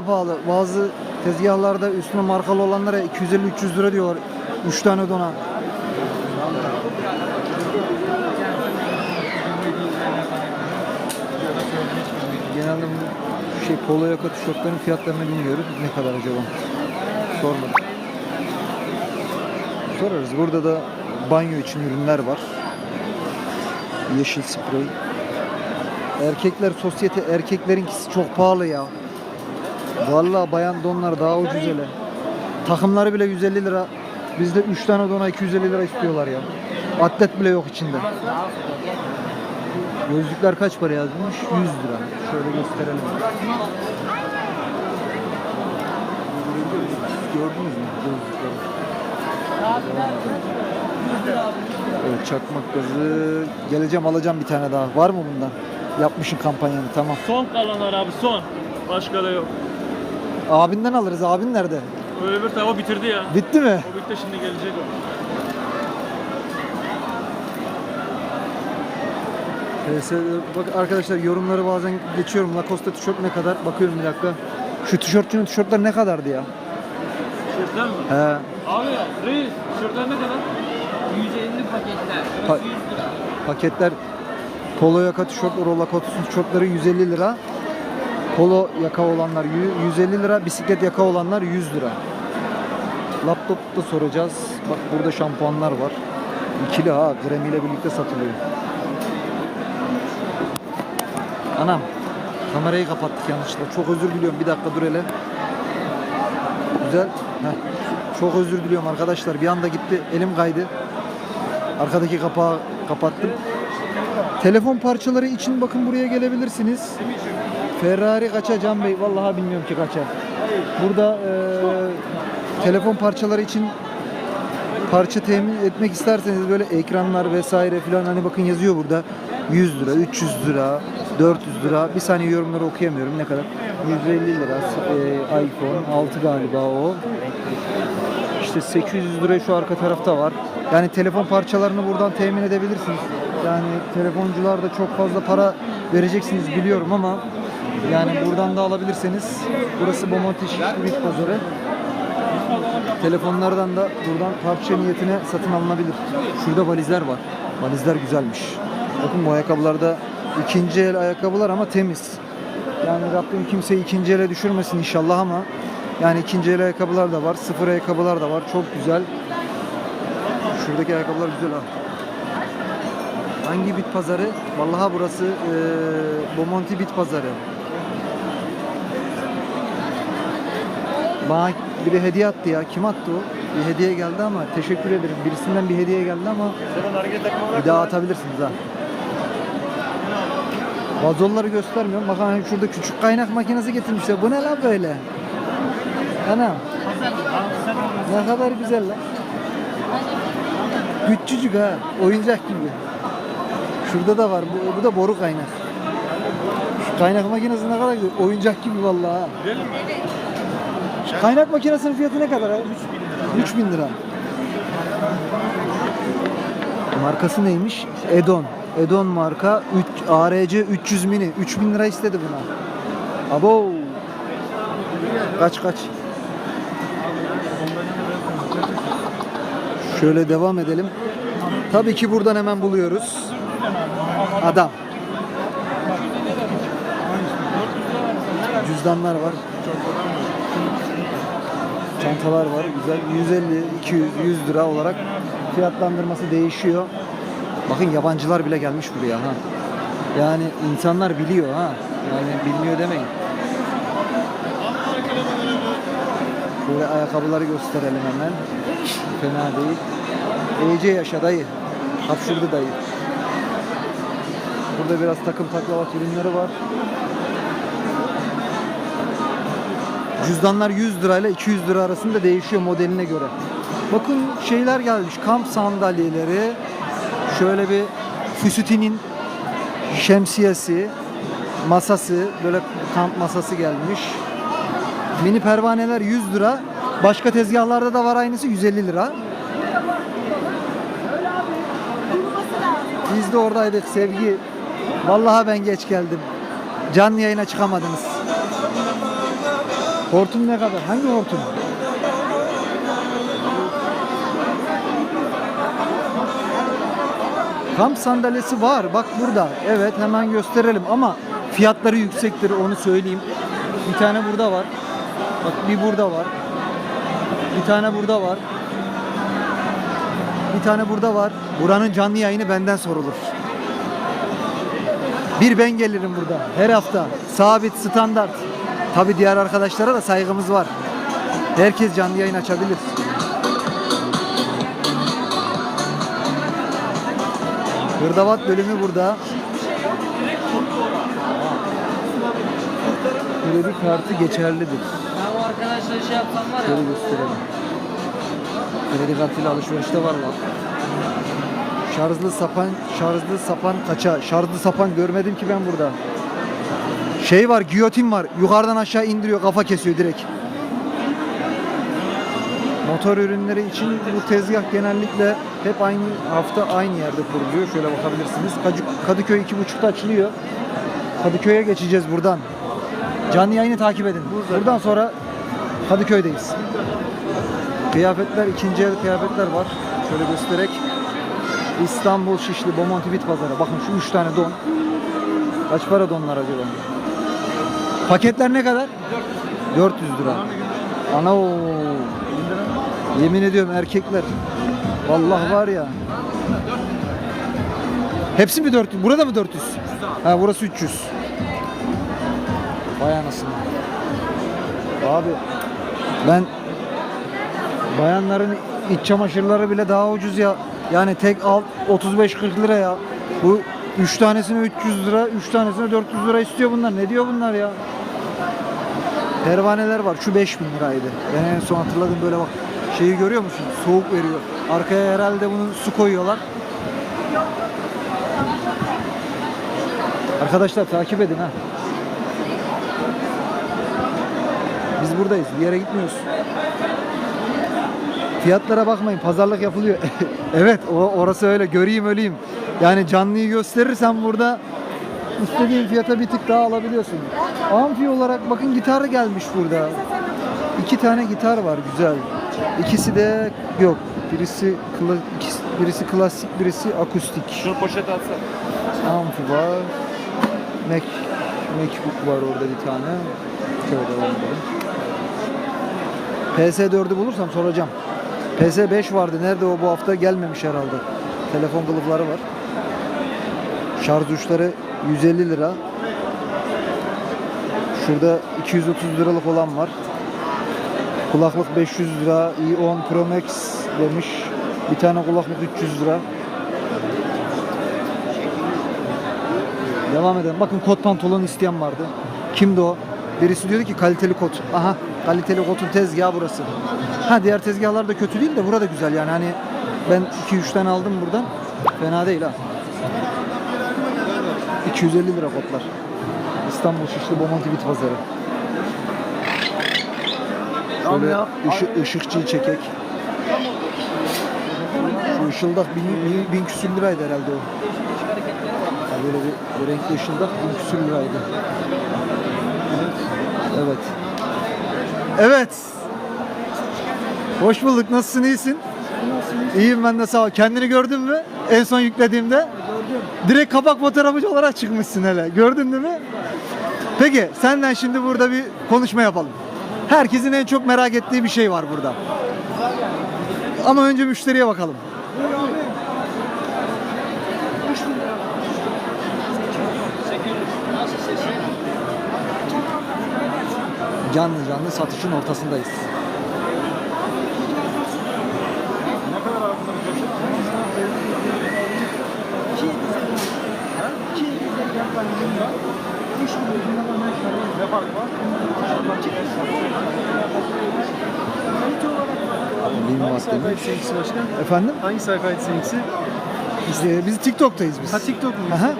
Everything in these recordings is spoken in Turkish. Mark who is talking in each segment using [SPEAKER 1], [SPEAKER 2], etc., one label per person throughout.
[SPEAKER 1] pahalı. Bazı tezgahlarda üstüne markalı olanlara 250-300 lira diyorlar. 3 tane dona. Genelde bu şey polo yaka tişörtlerin fiyatlarını bilmiyoruz. Ne kadar acaba? Sormadım. Sorarız. Burada da banyo için ürünler var. Yeşil sprey. Erkekler sosyete erkeklerinkisi çok pahalı ya. Vallahi bayan donlar daha ucuz hele. Takımları bile 150 lira. Bizde 3 tane dona 250 lira istiyorlar ya. Atlet bile yok içinde. Gözlükler kaç para yazmış? 100 lira. Şöyle gösterelim. Gördünüz mü gözlükleri? Evet çakmak gazı. Geleceğim alacağım bir tane daha. Var mı bundan? Yapmışın kampanyanı tamam.
[SPEAKER 2] Son kalanlar abi son. Başka da yok.
[SPEAKER 1] Abinden alırız. Abin nerede?
[SPEAKER 2] Öyle bir tava bitirdi ya.
[SPEAKER 1] Bitti mi?
[SPEAKER 2] O bitti şimdi gelecek o.
[SPEAKER 1] PS, bak arkadaşlar yorumları bazen geçiyorum. Lacoste tişört ne kadar? Bakıyorum bir dakika. Şu tişörtçünün tişörtler ne kadardı ya?
[SPEAKER 2] Tişörtler mi?
[SPEAKER 1] He.
[SPEAKER 2] Abi reis tişörtler ne kadar?
[SPEAKER 3] 150 paketler.
[SPEAKER 1] Pa-
[SPEAKER 3] Burası 100 lira.
[SPEAKER 1] Paketler polo yaka tişört, o Lacoste'un tişörtleri 150 lira. Polo yaka olanlar yü- 150 lira, bisiklet yaka olanlar 100 lira. Laptop da soracağız. Bak burada şampuanlar var. İkili ha, kremiyle birlikte satılıyor. Anam, kamerayı kapattık yanlışlıkla. Çok özür diliyorum. Bir dakika dur hele. Güzel. Heh. Çok özür diliyorum arkadaşlar. Bir anda gitti. Elim kaydı. Arkadaki kapağı kapattım. Telefon parçaları için bakın buraya gelebilirsiniz. Ferrari kaça Can Bey? Vallahi bilmiyorum ki kaça. Burada eee, telefon parçaları için parça temin etmek isterseniz böyle ekranlar vesaire filan hani bakın yazıyor burada 100 lira, 300 lira, 400 lira. Bir saniye yorumları okuyamıyorum ne kadar? 150 lira eee, iPhone 6 galiba o. İşte 800 lira şu arka tarafta var. Yani telefon parçalarını buradan temin edebilirsiniz. Yani telefoncular da çok fazla para vereceksiniz biliyorum ama yani buradan da alabilirseniz burası Bomonti Şişli Bit Pazarı. Telefonlardan da buradan parça niyetine satın alınabilir. Şurada valizler var. Valizler güzelmiş. Bakın bu ayakkabılarda ikinci el ayakkabılar ama temiz. Yani Rabbim kimseyi ikinci ele düşürmesin inşallah ama yani ikinci el ayakkabılar da var, sıfır ayakkabılar da var. Çok güzel. Şuradaki ayakkabılar güzel ha. Hangi bit pazarı? Vallahi burası eee Bomonti bit pazarı. Bana biri hediye attı ya. Kim attı o? Bir hediye geldi ama teşekkür ederim. Birisinden bir hediye geldi ama bir daha atabilirsiniz ha. Vazolları göstermiyorum. Bakın hani şurada küçük kaynak makinesi getirmişler. Bu ne lan böyle? Anam. Ne kadar güzel lan. Küçücük ha. Oyuncak gibi. Şurada da var. Bu, bu da boru kaynak. Şu kaynak makinesi ne kadar güzel. Oyuncak gibi vallahi ha. Şu Kaynak makinesinin fiyatı ne kadar? 3000 lira. Markası neymiş? Edon. Edon marka 3, ARC 300 mini. 3000 lira istedi buna. Abo. Kaç kaç. Şöyle devam edelim. Tabii ki buradan hemen buluyoruz. Adam. Cüzdanlar var. Çantalar var. Güzel. 150, 200, 100 lira olarak fiyatlandırması değişiyor. Bakın yabancılar bile gelmiş buraya ha. Yani insanlar biliyor ha. Yani bilmiyor demeyin. Şöyle ayakkabıları gösterelim hemen. Fena değil. EC yaşa dayı. Hapşurdu dayı. Burada biraz takım taklavat ürünleri var. Cüzdanlar 100 lirayla 200 lira arasında değişiyor modeline göre. Bakın şeyler gelmiş. Kamp sandalyeleri. Şöyle bir Füsüti'nin şemsiyesi, masası, böyle kamp masası gelmiş. Mini pervaneler 100 lira. Başka tezgahlarda da var aynısı 150 lira. Biz de oradaydık sevgi. Vallahi ben geç geldim. Canlı yayına çıkamadınız. Hortum ne kadar? Hangi hortum? Kamp sandalyesi var. Bak burada. Evet hemen gösterelim ama fiyatları yüksektir onu söyleyeyim. Bir tane burada var. Bak bir burada var. Bir tane burada var. Bir tane burada var. Buranın canlı yayını benden sorulur. Bir ben gelirim burada. Her hafta. Sabit, standart. Tabi diğer arkadaşlara da saygımız var. Herkes canlı yayın açabilir. Hırdavat bölümü burada. Kredi kartı geçerlidir.
[SPEAKER 3] Ben o arkadaşla şey yapsam var ya.
[SPEAKER 1] Şöyle gösterelim. Kredi kartıyla alışverişte var lan. Şarjlı sapan, şarjlı sapan kaça? Şarjlı sapan görmedim ki ben burada. Şey var, giyotin var. Yukarıdan aşağı indiriyor, kafa kesiyor direkt. Motor ürünleri için bu tezgah genellikle hep aynı hafta aynı yerde kuruluyor. Şöyle bakabilirsiniz. Kadı- Kadıköy 2.30'da açılıyor. Kadıköy'e geçeceğiz buradan. Canlı yayını takip edin. Buradan sonra Kadıköy'deyiz. Kıyafetler, ikinci el kıyafetler var. Şöyle göstererek. İstanbul Şişli Bomonti Bit Pazarı. Bakın şu üç tane don. Kaç para donlar acaba? Paketler ne kadar? 400 lira. Ana o. Yemin ediyorum erkekler. Vallahi var ya. Hepsi mi 400? Burada mı 400? Ha burası 300. Vay anasını. Abi ben bayanların iç çamaşırları bile daha ucuz ya. Yani tek al 35-40 lira ya. Bu 3 tanesine 300 lira, 3 tanesine 400 lira istiyor bunlar. Ne diyor bunlar ya? Pervaneler var. Şu 5000 liraydı. Ben en son hatırladım böyle bak. Şeyi görüyor musun? Soğuk veriyor. Arkaya herhalde bunu su koyuyorlar. Arkadaşlar takip edin ha. Biz buradayız. Bir yere gitmiyoruz. Fiyatlara bakmayın. Pazarlık yapılıyor. evet, o orası öyle. Göreyim öleyim. Yani canlıyı gösterirsen burada istediğin fiyata bir tık daha alabiliyorsun. Amfi olarak bakın gitar gelmiş burada. İki tane gitar var güzel. İkisi de yok. Birisi kla, ikisi- birisi klasik, birisi akustik.
[SPEAKER 2] Şunu poşet atsana.
[SPEAKER 1] Amfi var. Mac, Macbook var orada bir tane. Şöyle devam edelim. PS4'ü bulursam soracağım. PS5 vardı. Nerede o bu hafta? Gelmemiş herhalde. Telefon kılıfları var. Şarj uçları 150 lira. Şurada 230 liralık olan var. Kulaklık 500 lira. i10 Pro Max demiş. Bir tane kulaklık 300 lira. Devam edelim. Bakın kot pantolon isteyen vardı. Kimdi o? Birisi diyordu ki kaliteli kot. Aha kaliteli kotun tezgahı burası. Ha diğer tezgahlar da kötü değil de burada güzel yani hani ben 2-3 tane aldım buradan. Fena değil ha. 250 lira kotlar. İstanbul Şişli Bomonti Bit Pazarı. Şöyle ışı, ışıkçıyı çekek. Şu ışıldak bin, bin, bin küsür liraydı herhalde o. Ya böyle bir renkli ışıldak bin küsür liraydı. Evet. Evet. Hoş bulduk. Nasılsın? iyisin? İyiyim ben de sağ ol. Kendini gördün mü? En son yüklediğimde. Gördüm. Direkt kapak fotoğrafıcı olarak çıkmışsın hele. Gördün değil mi? Peki senden şimdi burada bir konuşma yapalım. Herkesin en çok merak ettiği bir şey var burada. Ama önce müşteriye bakalım. Canlı canlı satışın ortasındayız. Bin
[SPEAKER 4] Hangi sayfaydı seninkisi başkan?
[SPEAKER 1] Efendim?
[SPEAKER 4] Hangi sayfaydı seninkisi?
[SPEAKER 1] Biz, biz TikTok'tayız biz.
[SPEAKER 4] Ha TikTok mu?
[SPEAKER 1] Aha.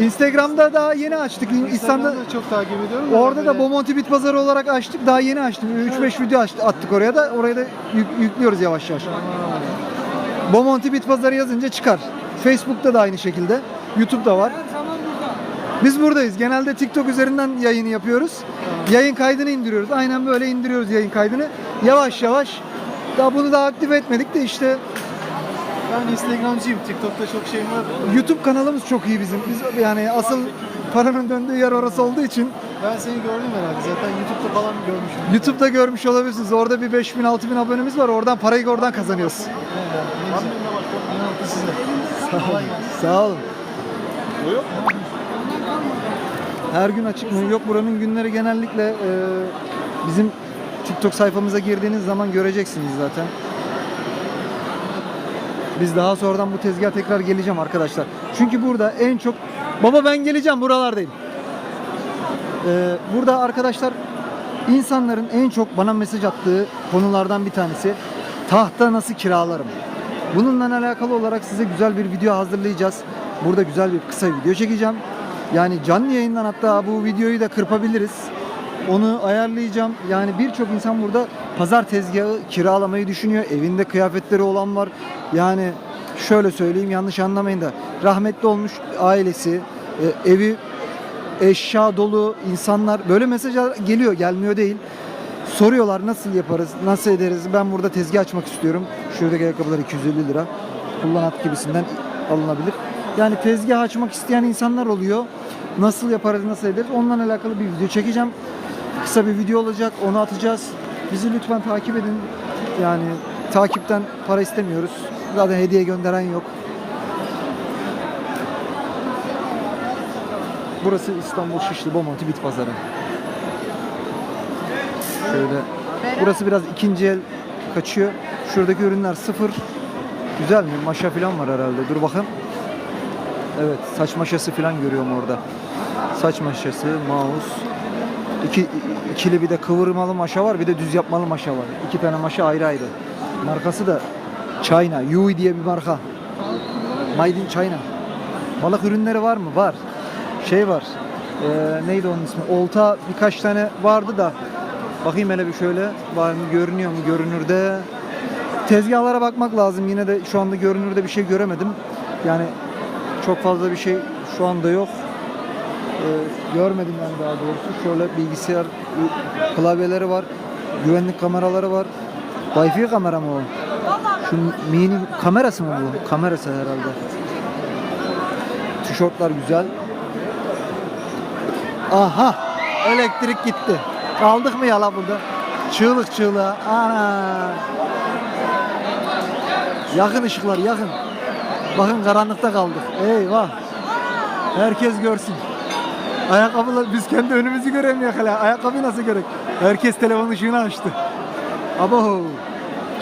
[SPEAKER 1] Instagram'da daha yeni açtık. İstanbul'da
[SPEAKER 4] Instagram'da çok takip ediyorum.
[SPEAKER 1] Orada da
[SPEAKER 4] böyle-
[SPEAKER 1] Bomonti Bit Pazarı olarak açtık. Daha yeni açtım. 3-5 video açtı, attık oraya da. Oraya da yük- yüklüyoruz yavaş yavaş. Bomonti Bit Pazarı yazınca çıkar. Facebook'ta da aynı şekilde. YouTube'da var. Biz buradayız. Genelde TikTok üzerinden yayını yapıyoruz. Yayın kaydını indiriyoruz. Aynen böyle indiriyoruz yayın kaydını. Yavaş yavaş. Daha bunu da aktif etmedik de işte
[SPEAKER 4] Ben Instagramcıyım. TikTok'ta çok şeyim var.
[SPEAKER 1] YouTube kanalımız çok iyi bizim. Biz yani asıl paranın döndüğü yer orası olduğu için
[SPEAKER 4] Ben seni gördüm herhalde. Zaten YouTube'da falan görmüşüm.
[SPEAKER 1] YouTube'da görmüş olabilirsiniz. Orada bir 5000 6000 abonemiz var. Oradan parayı oradan kazanıyoruz.
[SPEAKER 4] Ne güzel. İnanılmaz size. Kolay gelsin.
[SPEAKER 1] Sağ olun. Her gün açık mı? Yok buranın günleri genellikle e, bizim TikTok sayfamıza girdiğiniz zaman göreceksiniz zaten. Biz daha sonradan bu tezgaha tekrar geleceğim arkadaşlar. Çünkü burada en çok... Baba ben geleceğim buralardayım. Ee, burada arkadaşlar insanların en çok bana mesaj attığı konulardan bir tanesi tahta nasıl kiralarım? Bununla alakalı olarak size güzel bir video hazırlayacağız. Burada güzel bir kısa video çekeceğim. Yani canlı yayından hatta bu videoyu da kırpabiliriz. Onu ayarlayacağım. Yani birçok insan burada pazar tezgahı kiralamayı düşünüyor. Evinde kıyafetleri olan var. Yani şöyle söyleyeyim yanlış anlamayın da rahmetli olmuş ailesi, e, evi eşya dolu insanlar böyle mesajlar geliyor gelmiyor değil. Soruyorlar nasıl yaparız, nasıl ederiz? Ben burada tezgah açmak istiyorum. Şuradaki ayakkabılar 250 lira. Kullanat gibisinden alınabilir. Yani tezgah açmak isteyen insanlar oluyor. Nasıl yaparız, nasıl ederiz? Onunla alakalı bir video çekeceğim. Kısa bir video olacak. Onu atacağız. Bizi lütfen takip edin. Yani takipten para istemiyoruz. Zaten hediye gönderen yok. Burası İstanbul Şişli Bomonti Bit Pazarı. Şöyle. Burası biraz ikinci el kaçıyor. Şuradaki ürünler sıfır. Güzel mi? Maşa falan var herhalde. Dur bakın. Evet, saç maşası falan görüyorum orada. Saç maşası, mouse. İki, ikili bir de kıvırmalı maşa var, bir de düz yapmalı maşa var. İki tane maşa ayrı ayrı. Markası da China, Yui diye bir marka. Made in China. Balık ürünleri var mı? Var. Şey var. Ee, neydi onun ismi? Olta birkaç tane vardı da. Bakayım hele bir şöyle. Var mı? Görünüyor mu? Görünürde. Tezgahlara bakmak lazım. Yine de şu anda görünürde bir şey göremedim. Yani çok fazla bir şey şu anda yok. Ee, görmedim yani daha doğrusu. Şöyle bilgisayar klavyeleri var. Güvenlik kameraları var. Wi-Fi kamera mı o? Şu mini kamerası mı bu? Kamerası herhalde. Tişörtler güzel. Aha! Elektrik gitti. Kaldık mı ya la burada? Çığlık çığlığa. Ana! Yakın ışıklar yakın. Bakın karanlıkta kaldık. Eyvah. Herkes görsün. Ayakkabılar biz kendi önümüzü göremiyor hala. Ayakkabıyı nasıl görek? Herkes telefon ışığını açtı. Abo.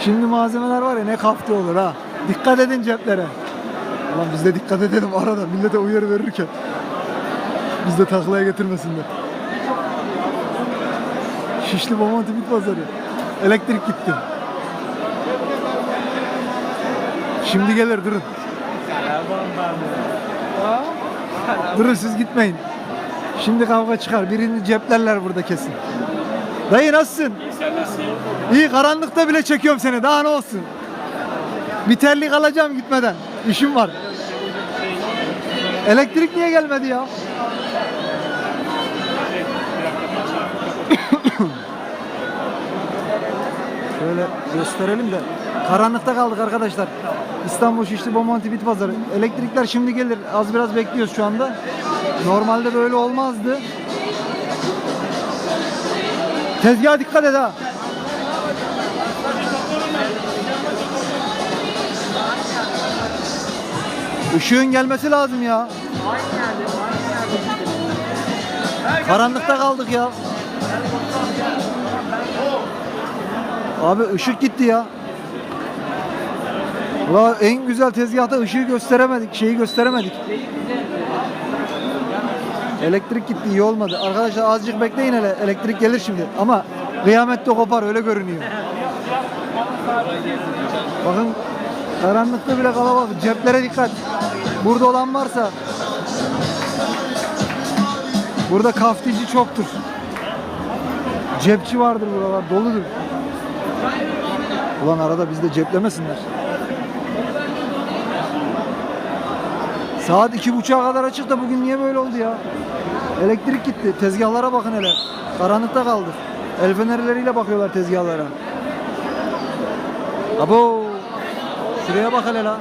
[SPEAKER 1] Şimdi malzemeler var ya ne kafti olur ha. Dikkat edin ceplere. Ulan biz de dikkat edelim arada millete uyarı verirken. Biz de taklaya getirmesinler. Şişli Bomonti bit pazarı. Elektrik gitti. Şimdi gelir durun. Durun siz gitmeyin. Şimdi kavga çıkar. Birini ceplerler burada kesin. Dayı nasılsın? İyi karanlıkta bile çekiyorum seni. Daha ne olsun? Bir terlik alacağım gitmeden. İşim var. Elektrik niye gelmedi ya? Şöyle gösterelim de. Karanlıkta kaldık arkadaşlar. İstanbul Şişli Bomonti Bit Pazarı. Elektrikler şimdi gelir. Az biraz bekliyoruz şu anda. Normalde böyle olmazdı. Tezgaha dikkat et ha. Işığın gelmesi lazım ya. Karanlıkta kaldık ya. Abi ışık gitti ya. Ulan en güzel tezgahta ışığı gösteremedik, şeyi gösteremedik. Elektrik gitti, iyi olmadı. Arkadaşlar azıcık bekleyin hele, elektrik gelir şimdi. Ama kıyamette kopar, öyle görünüyor. Bakın karanlıkta bile kalabalık. Ceplere dikkat. Burada olan varsa burada kaftici çoktur. Cepçi vardır buralar, doludur. Ulan arada biz de ceplemesinler. Saat iki buçuğa kadar açık da bugün niye böyle oldu ya? Elektrik gitti. Tezgahlara bakın hele. Karanlıkta kaldık. El fenerleriyle bakıyorlar tezgahlara. Abo. Şuraya bak hele la.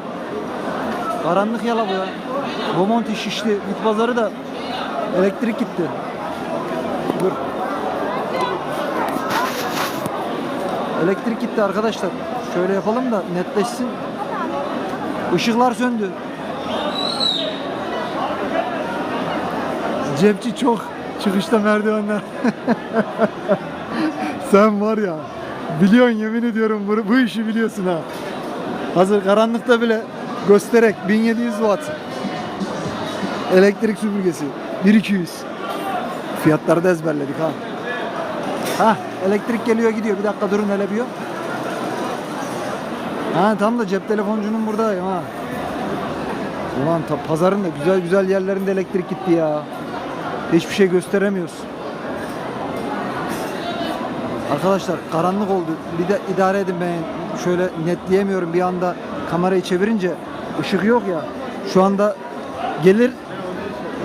[SPEAKER 1] Karanlık yala bu ya. Bomonti şişli. Bit pazarı da elektrik gitti. Dur. Elektrik gitti arkadaşlar. Şöyle yapalım da netleşsin. Işıklar söndü. Cepçi çok çıkışta merdivenler. Sen var ya biliyorsun yemin ediyorum bu, bu işi biliyorsun ha. Hazır karanlıkta bile göstererek 1700 watt elektrik süpürgesi 1200 fiyatları da ezberledik ha. Ha elektrik geliyor gidiyor bir dakika durun hele bir. Ha tam da cep telefoncunun buradayım ha. Ulan ta, pazarın da güzel güzel yerlerinde elektrik gitti ya. Hiçbir şey gösteremiyoruz. Arkadaşlar karanlık oldu. Bir de idare edin ben şöyle netleyemiyorum bir anda kamerayı çevirince ışık yok ya. Şu anda gelir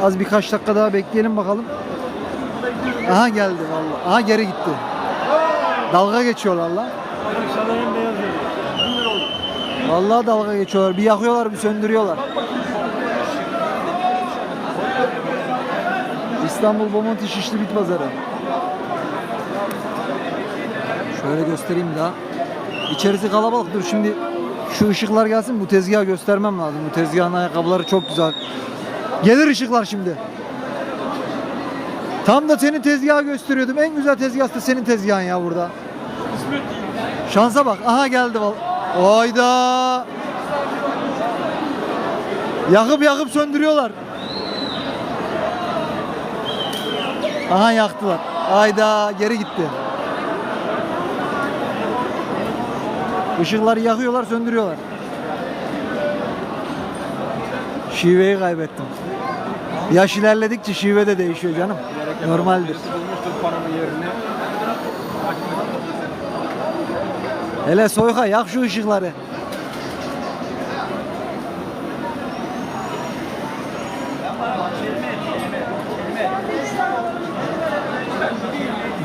[SPEAKER 1] az birkaç dakika daha bekleyelim bakalım. Aha geldi vallahi. Aha geri gitti. Dalga geçiyorlar lan.
[SPEAKER 4] Şalayın beyaz yeri. 1000 lira oldu.
[SPEAKER 1] Vallahi dalga geçiyorlar. Bir yakıyorlar, bir söndürüyorlar. İstanbul Bomonti Şişli Bit Pazarı. Şöyle göstereyim daha. İçerisi kalabalık. Dur şimdi şu ışıklar gelsin. Bu tezgahı göstermem lazım. Bu tezgahın ayakkabıları çok güzel. Gelir ışıklar şimdi. Tam da senin tezgahı gösteriyordum. En güzel tezgah da senin tezgahın ya burada. Şansa bak. Aha geldi vallahi. Hayda. Yakıp yakıp söndürüyorlar. Aha yaktılar. Hayda geri gitti. Işıkları yakıyorlar, söndürüyorlar. Şiveyi kaybettim. Yaş ilerledikçe şive de değişiyor canım. Normaldir. Hele Soyka yak şu ışıkları.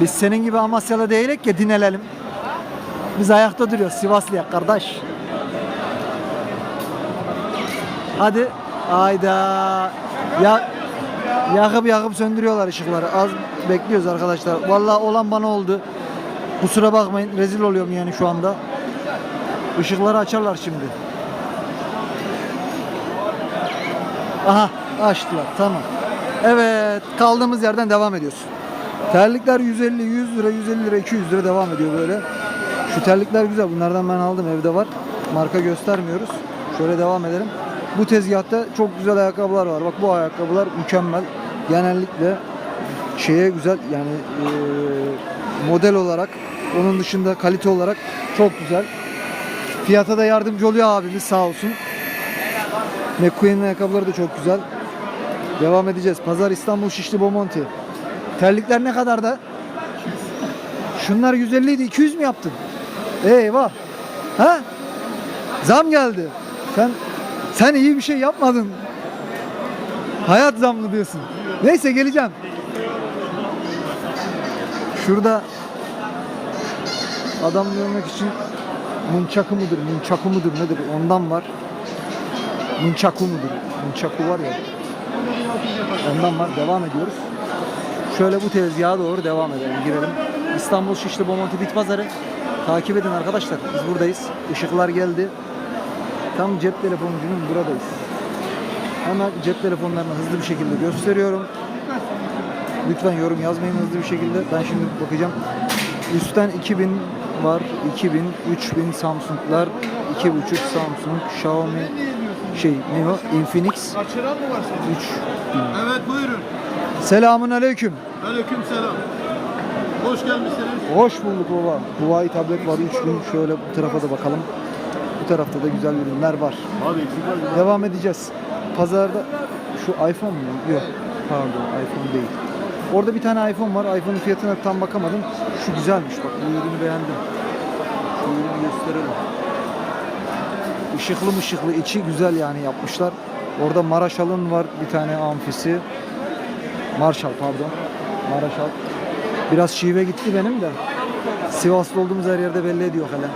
[SPEAKER 1] Biz senin gibi Amasyalı değilik ki dinelelim. Biz ayakta duruyoruz Sivaslı'ya kardeş. Hadi. Ayda. Ya yakıp yakıp söndürüyorlar ışıkları. Az bekliyoruz arkadaşlar. Vallahi olan bana oldu. Kusura bakmayın rezil oluyorum yani şu anda. Işıkları açarlar şimdi. Aha açtılar tamam. Evet kaldığımız yerden devam ediyoruz. Terlikler 150, 100 lira, 150 lira, 200 lira devam ediyor böyle. Şu terlikler güzel. Bunlardan ben aldım evde var. Marka göstermiyoruz. Şöyle devam edelim. Bu tezgahta çok güzel ayakkabılar var. Bak bu ayakkabılar mükemmel. Genellikle şeye güzel yani eee, model olarak onun dışında kalite olarak çok güzel. Fiyata da yardımcı oluyor abimiz sağ olsun. McQueen'in ayakkabıları da çok güzel. Devam edeceğiz. Pazar İstanbul Şişli Bomonti. Terlikler ne kadar da? Şunlar 150 idi. 200 mü yaptın? Eyvah. Ha? Zam geldi. Sen sen iyi bir şey yapmadın. Hayat zamlı diyorsun. Neyse geleceğim. Şurada adam görmek için munçakı mıdır, munçaku mudur nedir ondan var. Munçaku mudur? Munçaku var ya. Ondan var. Devam ediyoruz. Şöyle bu tezgaha doğru devam edelim. Girelim. İstanbul Şişli Bomonti Bit Pazarı. Takip edin arkadaşlar. Biz buradayız. Işıklar geldi. Tam cep telefoncunun buradayız. Hemen cep telefonlarını hızlı bir şekilde gösteriyorum. Lütfen yorum yazmayın hızlı bir şekilde. Ben şimdi bakacağım. Üstten 2000 var. 2000, 3000 Samsung'lar. 2.5 Samsung, Xiaomi şey ne o? Infinix
[SPEAKER 4] Kaçıran mı var senin?
[SPEAKER 1] 3000.
[SPEAKER 4] Evet buyurun.
[SPEAKER 1] Selamun aleyküm.
[SPEAKER 4] Aleyküm selam. Hoş gelmişsiniz.
[SPEAKER 1] Hoş bulduk baba. Huawei tablet var 3000. Şöyle bu tarafa da bakalım. Bu tarafta da güzel ürünler var.
[SPEAKER 4] Abi güzel.
[SPEAKER 1] Devam edeceğiz. Pazarda şu iPhone mu? Yok. Pardon iPhone değil. Orada bir tane iPhone var. iPhone'un fiyatına tam bakamadım. Şu güzelmiş bak. Bu ürünü beğendim. Şu ürünü gösterelim. Işıklı mışıklı içi güzel yani yapmışlar. Orada Maraşal'ın var bir tane amfisi. Marshall pardon. Maraşal. Biraz şive gitti benim de. Sivaslı olduğumuz her yerde belli ediyor hele.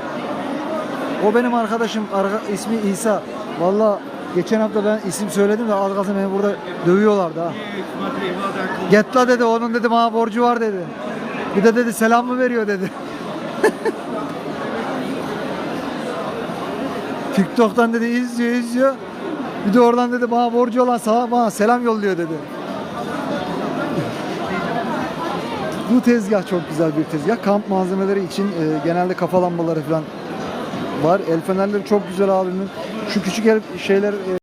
[SPEAKER 1] O benim arkadaşım. Arka, ismi İsa. Valla geçen hafta ben isim söyledim de az kalsın beni burada dövüyorlardı ha. Get la dedi onun dedi bana borcu var dedi. Bir de dedi selam mı veriyor dedi. TikTok'tan dedi izliyor izliyor. Bir de oradan dedi bana borcu olan sana bana selam yolluyor dedi. Bu tezgah çok güzel bir tezgah. Kamp malzemeleri için e, genelde kafa lambaları falan var. El fenerleri çok güzel abimin. Şu küçük el şeyler e,